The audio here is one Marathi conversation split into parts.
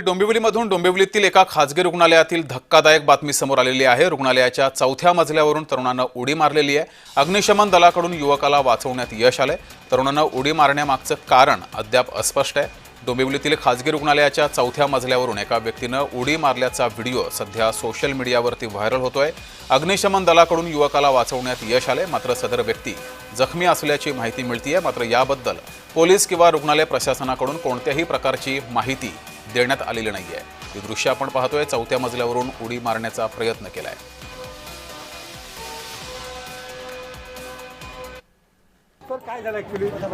डोंबिवलीमधून डोंबिवलीतील एका खासगी रुग्णालयातील धक्कादायक बातमी समोर आलेली आहे. रुग्णालयाच्या चौथ्या मजल्यावरून तरुणानं उडी मारलेली आहे. अग्निशमन दलाकडून युवकाला वाचवण्यात यश आलंय. तरुणानं उडी मारण्यामागचं कारण अद्याप अस्पष्ट आहे. डोंबिवलीतील खासगी रुग्णालयाच्या चौथ्या मजल्यावरून एका व्यक्तीनं उडी मारल्याचा व्हिडिओ सध्या सोशल मीडियावरती व्हायरल होतोय. अग्निशमन दलाकडून युवकाला वाचवण्यात यश आले मात्र सदर व्यक्ती जखमी असल्याची माहिती मिळतीये. मात्र याबद्दल पोलीस किंवा रुग्णालय प्रशासनाकडून कोणत्याही प्रकारची माहिती देण्यात आलेली नाहीये. हे दृश्य आपण पाहतोय. चौथ्या मजल्यावरून उडी मारण्याचा प्रयत्न केलाय.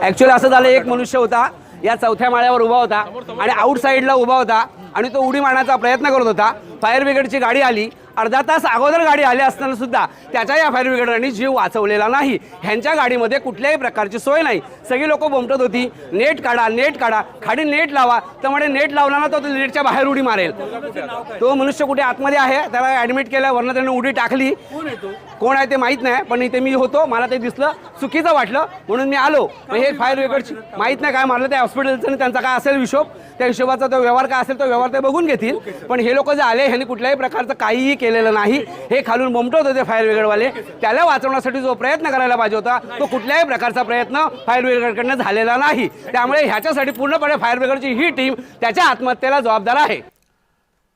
ऍक्च्युअली असं झालं एक मनुष्य होता. या चौथ्या माळ्यावर उभा होता आणि आउट साईडला उभा होता आणि तो उडी मारण्याचा प्रयत्न करत होता. फायर ब्रिगेडची गाडी आली. अर्धा तास अगोदर गाडी आली असताना सुद्धा त्याच्या या फायर ब्रिगेडरांनी जीव वाचवलेला नाही. ह्यांच्या गाडीमध्ये कुठल्याही प्रकारची सोय नाही. सगळी लोक बोमटत होती. नेट काढा नेट काढा. खाली नेट लावा. तर म्हणे नेट लावला ना तो नेटच्या बाहेर उडी मारेल. तो मनुष्य कुठे आतमध्ये आहे? त्याला ऍडमिट केलं वरनं त्याने उडी टाकली. कोण आहे ते माहीत नाही पण इथे मी होतो. मला ते दिसलं. चुकीचं वाटलं म्हणून मी आलो. हे फायर ब्रिगेडची माहीत नाही काय मारलं त्या हॉस्पिटलचं आणि त्यांचा काय असेल हिशोब त्या हिशोबाचा तो व्यवहार काय असेल तो व्यवहार ते बघून घेतील. पण हे लोक जे आले ह्यांनी कुठल्याही प्रकारचं काहीही केलेलं नाही. हे खालून बोमटत होते फायर ब्रिगेडवाले त्याला वाचवण्यासाठी जो प्रयत्न करायला पाहिजे होता तो कुठल्याही प्रकारचा प्रयत्न फायर ब्रिगेडकडनं झालेला नाही. त्यामुळे ह्याच्यासाठी पूर्णपणे फायर ब्रिगेडची ही टीम त्याच्या आत्महत्येला जबाबदार आहे.